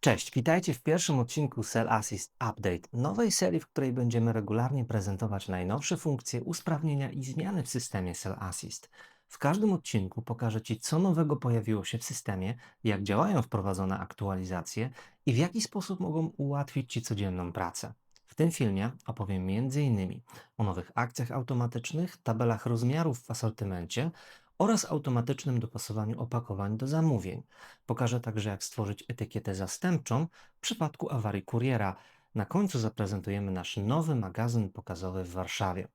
Cześć, witajcie w pierwszym odcinku Cell Assist Update, nowej serii, w której będziemy regularnie prezentować najnowsze funkcje, usprawnienia i zmiany w systemie Cell Assist. W każdym odcinku pokażę Ci, co nowego pojawiło się w systemie, jak działają wprowadzone aktualizacje i w jaki sposób mogą ułatwić Ci codzienną pracę. W tym filmie opowiem m.in. o nowych akcjach automatycznych, tabelach rozmiarów w asortymencie oraz automatycznym dopasowaniu opakowań do zamówień. Pokażę także, jak stworzyć etykietę zastępczą w przypadku awarii kuriera. Na końcu zaprezentujemy nasz nowy magazyn pokazowy w Warszawie.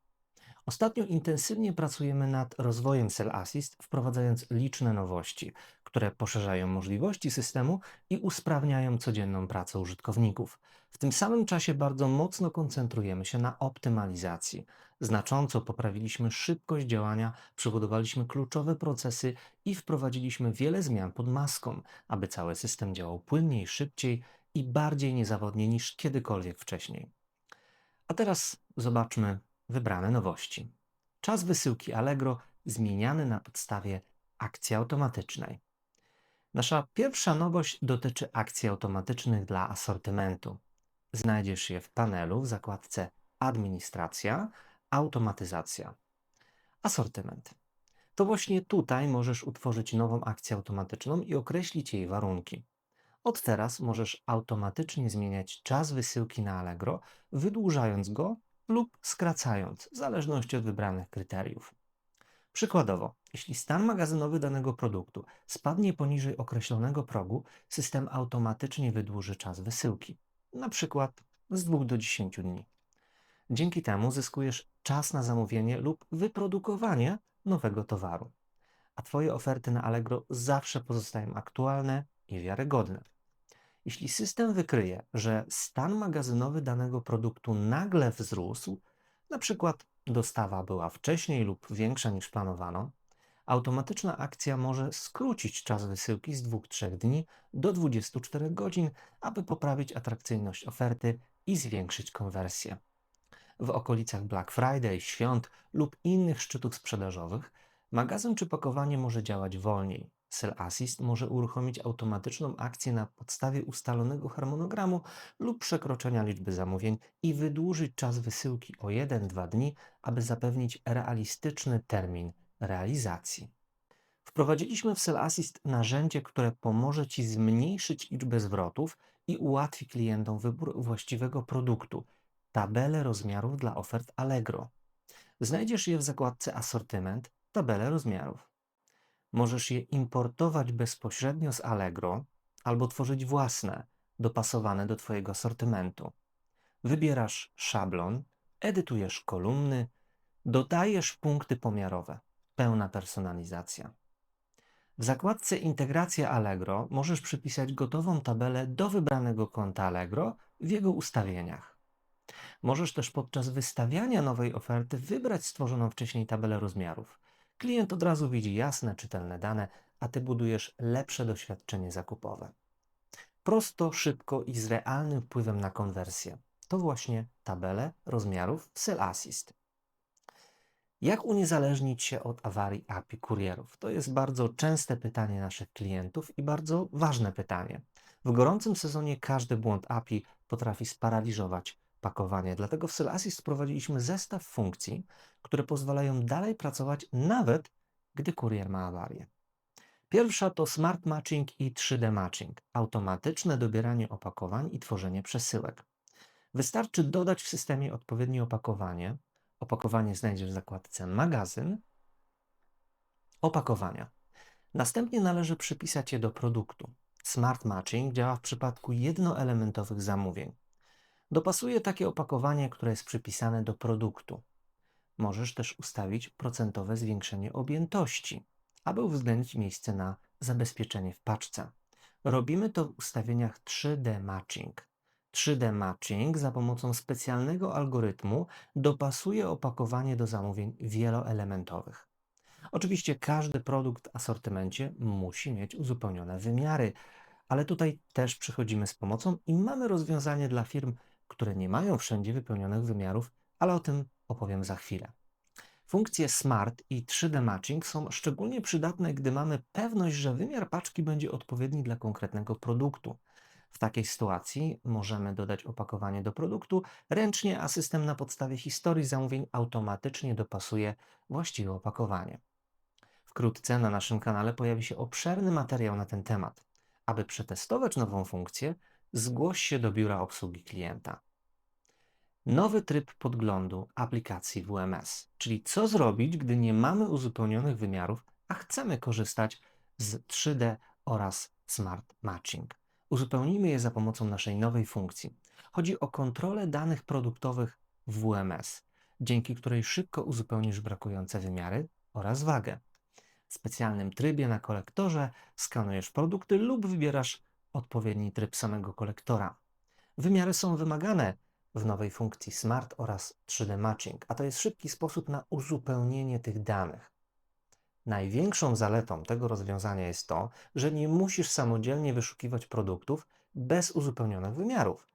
Ostatnio intensywnie pracujemy nad rozwojem Cell Assist, wprowadzając liczne nowości, które poszerzają możliwości systemu i usprawniają codzienną pracę użytkowników. W tym samym czasie bardzo mocno koncentrujemy się na optymalizacji. Znacząco poprawiliśmy szybkość działania, przebudowaliśmy kluczowe procesy i wprowadziliśmy wiele zmian pod maską, aby cały system działał płynniej, szybciej i bardziej niezawodnie niż kiedykolwiek wcześniej. A teraz zobaczmy wybrane nowości. Czas wysyłki Allegro zmieniany na podstawie akcji automatycznej. Nasza pierwsza nowość dotyczy akcji automatycznych dla asortymentu. Znajdziesz je w panelu w zakładce Administracja, Automatyzacja. Asortyment. To właśnie tutaj możesz utworzyć nową akcję automatyczną i określić jej warunki. Od teraz możesz automatycznie zmieniać czas wysyłki na Allegro, wydłużając go lub skracając, w zależności od wybranych kryteriów. Przykładowo, jeśli stan magazynowy danego produktu spadnie poniżej określonego progu, system automatycznie wydłuży czas wysyłki, na przykład z 2 do 10 dni. Dzięki temu zyskujesz czas na zamówienie lub wyprodukowanie nowego towaru, a Twoje oferty na Allegro zawsze pozostają aktualne i wiarygodne. Jeśli system wykryje, że stan magazynowy danego produktu nagle wzrósł, na przykład dostawa była wcześniej lub większa niż planowano, automatyczna akcja może skrócić czas wysyłki z 2-3 dni do 24 godzin, aby poprawić atrakcyjność oferty i zwiększyć konwersję. W okolicach Black Friday, świąt lub innych szczytów sprzedażowych magazyn czy pakowanie może działać wolniej, Cell Assist może uruchomić automatyczną akcję na podstawie ustalonego harmonogramu lub przekroczenia liczby zamówień i wydłużyć czas wysyłki o 1-2 dni, aby zapewnić realistyczny termin realizacji. Wprowadziliśmy w Cell Assist narzędzie, które pomoże Ci zmniejszyć liczbę zwrotów i ułatwi klientom wybór właściwego produktu tabelę rozmiarów dla ofert Allegro. Znajdziesz je w zakładce Asortyment, tabelę rozmiarów. Możesz je importować bezpośrednio z Allegro albo tworzyć własne, dopasowane do Twojego asortymentu. Wybierasz szablon, edytujesz kolumny, dodajesz punkty pomiarowe. Pełna personalizacja. W zakładce Integracja Allegro możesz przypisać gotową tabelę do wybranego konta Allegro w jego ustawieniach. Możesz też podczas wystawiania nowej oferty wybrać stworzoną wcześniej tabelę rozmiarów. Klient od razu widzi jasne, czytelne dane, a ty budujesz lepsze doświadczenie zakupowe. Prosto, szybko i z realnym wpływem na konwersję. To właśnie tabele rozmiarów w Cell Assist. Jak uniezależnić się od awarii API kurierów? To jest bardzo częste pytanie naszych klientów i bardzo ważne pytanie. W gorącym sezonie każdy błąd API potrafi sparaliżować pakowanie. Dlatego w Selasis wprowadziliśmy zestaw funkcji, które pozwalają dalej pracować nawet gdy kurier ma awarię. Pierwsza to Smart Matching i 3D Matching, automatyczne dobieranie opakowań i tworzenie przesyłek. Wystarczy dodać w systemie odpowiednie opakowanie. Opakowanie znajdziesz w zakładce Magazyn, Opakowania. Następnie należy przypisać je do produktu. Smart Matching działa w przypadku jednoelementowych zamówień. Dopasuje takie opakowanie, które jest przypisane do produktu. Możesz też ustawić procentowe zwiększenie objętości, aby uwzględnić miejsce na zabezpieczenie w paczce. Robimy to w ustawieniach 3D Matching. 3D Matching za pomocą specjalnego algorytmu dopasuje opakowanie do zamówień wieloelementowych. Oczywiście każdy produkt w asortymencie musi mieć uzupełnione wymiary, ale tutaj też przychodzimy z pomocą i mamy rozwiązanie dla firm które nie mają wszędzie wypełnionych wymiarów, ale o tym opowiem za chwilę. Funkcje Smart i 3D Matching są szczególnie przydatne, gdy mamy pewność, że wymiar paczki będzie odpowiedni dla konkretnego produktu. W takiej sytuacji możemy dodać opakowanie do produktu ręcznie, a system na podstawie historii zamówień automatycznie dopasuje właściwe opakowanie. Wkrótce na naszym kanale pojawi się obszerny materiał na ten temat. Aby przetestować nową funkcję, zgłoś się do biura obsługi klienta. Nowy tryb podglądu aplikacji WMS, czyli co zrobić, gdy nie mamy uzupełnionych wymiarów, a chcemy korzystać z 3D oraz Smart Matching. Uzupełnijmy je za pomocą naszej nowej funkcji. Chodzi o kontrolę danych produktowych w WMS, dzięki której szybko uzupełnisz brakujące wymiary oraz wagę. W specjalnym trybie na kolektorze skanujesz produkty lub wybierasz odpowiedni tryb samego kolektora. Wymiary są wymagane w nowej funkcji Smart oraz 3D Matching, a to jest szybki sposób na uzupełnienie tych danych. Największą zaletą tego rozwiązania jest to, że nie musisz samodzielnie wyszukiwać produktów bez uzupełnionych wymiarów.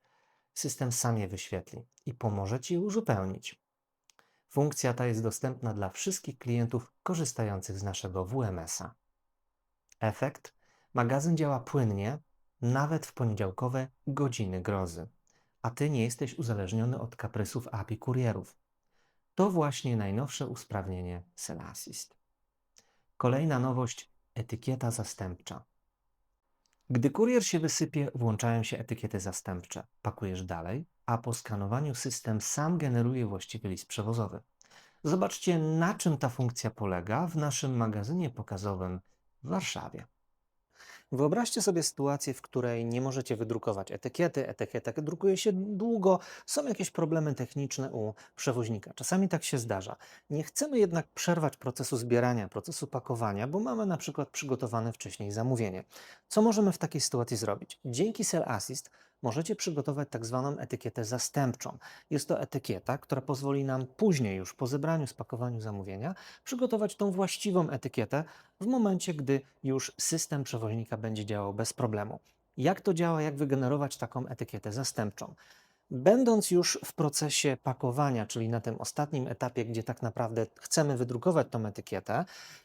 System sam je wyświetli i pomoże Ci je uzupełnić. Funkcja ta jest dostępna dla wszystkich klientów korzystających z naszego WMS-a. Efekt? Magazyn działa płynnie, nawet w poniedziałkowe godziny grozy, a Ty nie jesteś uzależniony od kaprysów API kurierów. To właśnie najnowsze usprawnienie Cell Assist. Kolejna nowość etykieta zastępcza. Gdy kurier się wysypie, włączają się etykiety zastępcze. Pakujesz dalej, a po skanowaniu system sam generuje właściwy list przewozowy. Zobaczcie, na czym ta funkcja polega w naszym magazynie pokazowym w Warszawie. Wyobraźcie sobie sytuację, w której nie możecie wydrukować etykiety, etykieta drukuje się długo, są jakieś problemy techniczne u przewoźnika. Czasami tak się zdarza. Nie chcemy jednak przerwać procesu zbierania, procesu pakowania, bo mamy na przykład przygotowane wcześniej zamówienie. Co możemy w takiej sytuacji zrobić? Dzięki Cell Assist możecie przygotować tak zwaną etykietę zastępczą. Jest to etykieta, która pozwoli nam później, już po zebraniu, spakowaniu zamówienia, przygotować tą właściwą etykietę w momencie, gdy już system przewoźnika będzie działał bez problemu. Jak to działa, jak wygenerować taką etykietę zastępczą? Będąc już w procesie pakowania, czyli na tym ostatnim etapie, gdzie tak naprawdę chcemy wydrukować tą etykietę,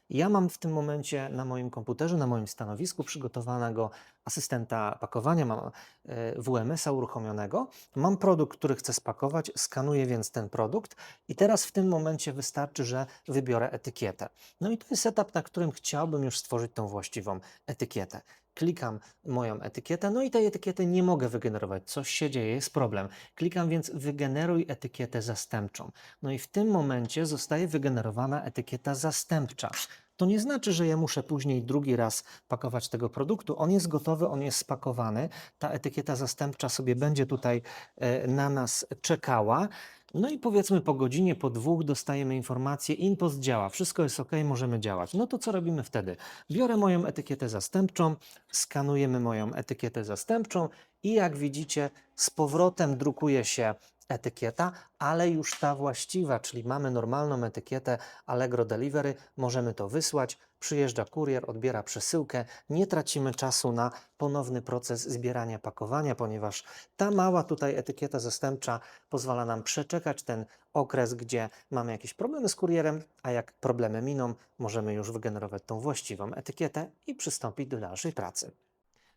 ja mam w tym momencie na moim komputerze, na moim stanowisku przygotowanego asystenta pakowania, mam e, WMS-a uruchomionego, mam produkt, który chcę spakować, skanuję więc ten produkt i teraz w tym momencie wystarczy, że wybiorę etykietę. No i to jest etap, na którym chciałbym już stworzyć tą właściwą etykietę klikam moją etykietę, no i tej etykiety nie mogę wygenerować. Coś się dzieje, jest problem. Klikam więc wygeneruj etykietę zastępczą. No i w tym momencie zostaje wygenerowana etykieta zastępcza. To nie znaczy, że ja muszę później drugi raz pakować tego produktu. On jest gotowy, on jest spakowany. Ta etykieta zastępcza sobie będzie tutaj e, na nas czekała. No i powiedzmy po godzinie, po dwóch dostajemy informację, InPost działa, wszystko jest ok, możemy działać. No to co robimy wtedy? Biorę moją etykietę zastępczą, skanujemy moją etykietę zastępczą i jak widzicie z powrotem drukuje się etykieta, ale już ta właściwa, czyli mamy normalną etykietę Allegro Delivery, możemy to wysłać, przyjeżdża kurier, odbiera przesyłkę, nie tracimy czasu na ponowny proces zbierania pakowania, ponieważ ta mała tutaj etykieta zastępcza pozwala nam przeczekać ten okres, gdzie mamy jakieś problemy z kurierem, a jak problemy miną, możemy już wygenerować tą właściwą etykietę i przystąpić do dalszej pracy.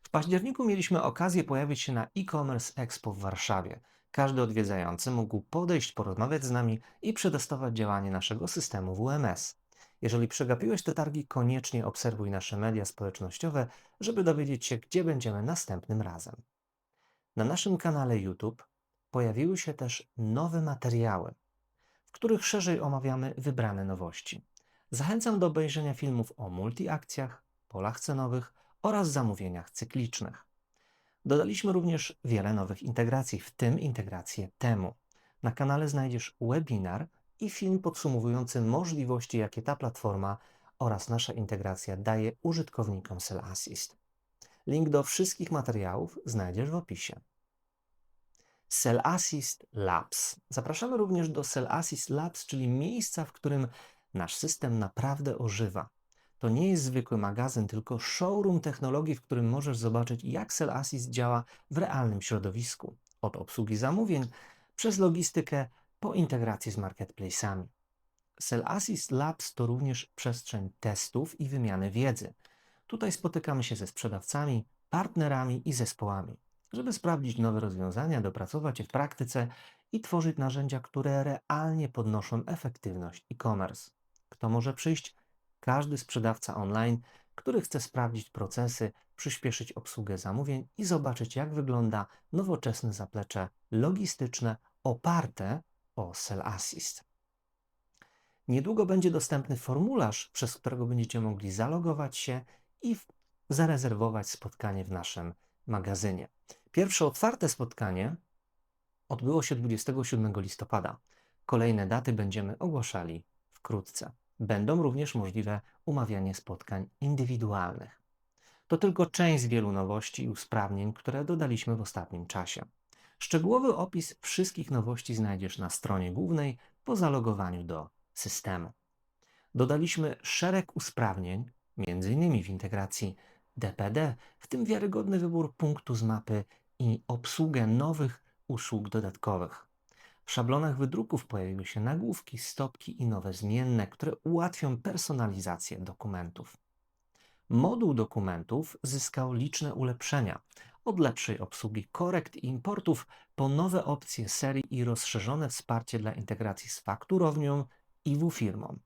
W październiku mieliśmy okazję pojawić się na e-commerce Expo w Warszawie. Każdy odwiedzający mógł podejść, porozmawiać z nami i przetestować działanie naszego systemu WMS. Jeżeli przegapiłeś te targi, koniecznie obserwuj nasze media społecznościowe, żeby dowiedzieć się, gdzie będziemy następnym razem. Na naszym kanale YouTube pojawiły się też nowe materiały, w których szerzej omawiamy wybrane nowości. Zachęcam do obejrzenia filmów o multiakcjach, polach cenowych oraz zamówieniach cyklicznych. Dodaliśmy również wiele nowych integracji, w tym integrację temu. Na kanale znajdziesz webinar i film podsumowujący możliwości, jakie ta platforma oraz nasza integracja daje użytkownikom Cell Assist. Link do wszystkich materiałów znajdziesz w opisie. Cell Assist Labs. Zapraszamy również do Cell Assist Labs, czyli miejsca, w którym nasz system naprawdę ożywa. To nie jest zwykły magazyn, tylko showroom technologii, w którym możesz zobaczyć, jak Cell Assist działa w realnym środowisku. Od obsługi zamówień, przez logistykę, po integrację z marketplace'ami. Cell Assist Labs to również przestrzeń testów i wymiany wiedzy. Tutaj spotykamy się ze sprzedawcami, partnerami i zespołami. żeby sprawdzić nowe rozwiązania, dopracować je w praktyce i tworzyć narzędzia, które realnie podnoszą efektywność e-commerce. Kto może przyjść? Każdy sprzedawca online, który chce sprawdzić procesy, przyspieszyć obsługę zamówień i zobaczyć, jak wygląda nowoczesne zaplecze logistyczne oparte o Sell Assist. Niedługo będzie dostępny formularz, przez którego będziecie mogli zalogować się i zarezerwować spotkanie w naszym magazynie. Pierwsze otwarte spotkanie odbyło się 27 listopada. Kolejne daty będziemy ogłaszali wkrótce. Będą również możliwe umawianie spotkań indywidualnych. To tylko część z wielu nowości i usprawnień, które dodaliśmy w ostatnim czasie. Szczegółowy opis wszystkich nowości znajdziesz na stronie głównej po zalogowaniu do systemu. Dodaliśmy szereg usprawnień, m.in. w integracji DPD, w tym wiarygodny wybór punktu z mapy i obsługę nowych usług dodatkowych. W szablonach wydruków pojawiły się nagłówki, stopki i nowe zmienne, które ułatwią personalizację dokumentów. Moduł dokumentów zyskał liczne ulepszenia, od lepszej obsługi korekt i importów po nowe opcje serii i rozszerzone wsparcie dla integracji z fakturownią i w-firmą.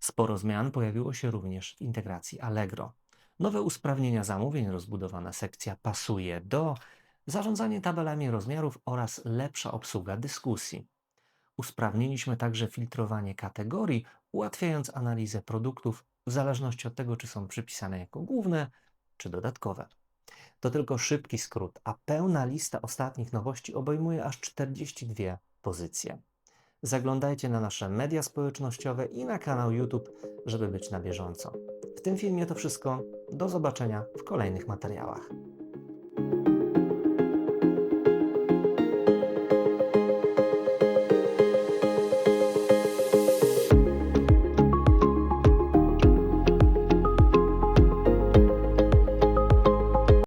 Sporo zmian pojawiło się również w integracji Allegro. Nowe usprawnienia zamówień, rozbudowana sekcja pasuje do, zarządzanie tabelami rozmiarów oraz lepsza obsługa dyskusji. Usprawniliśmy także filtrowanie kategorii, ułatwiając analizę produktów w zależności od tego, czy są przypisane jako główne czy dodatkowe. To tylko szybki skrót, a pełna lista ostatnich nowości obejmuje aż 42 pozycje. Zaglądajcie na nasze media społecznościowe i na kanał YouTube, żeby być na bieżąco. W tym filmie to wszystko. Do zobaczenia w kolejnych materiałach.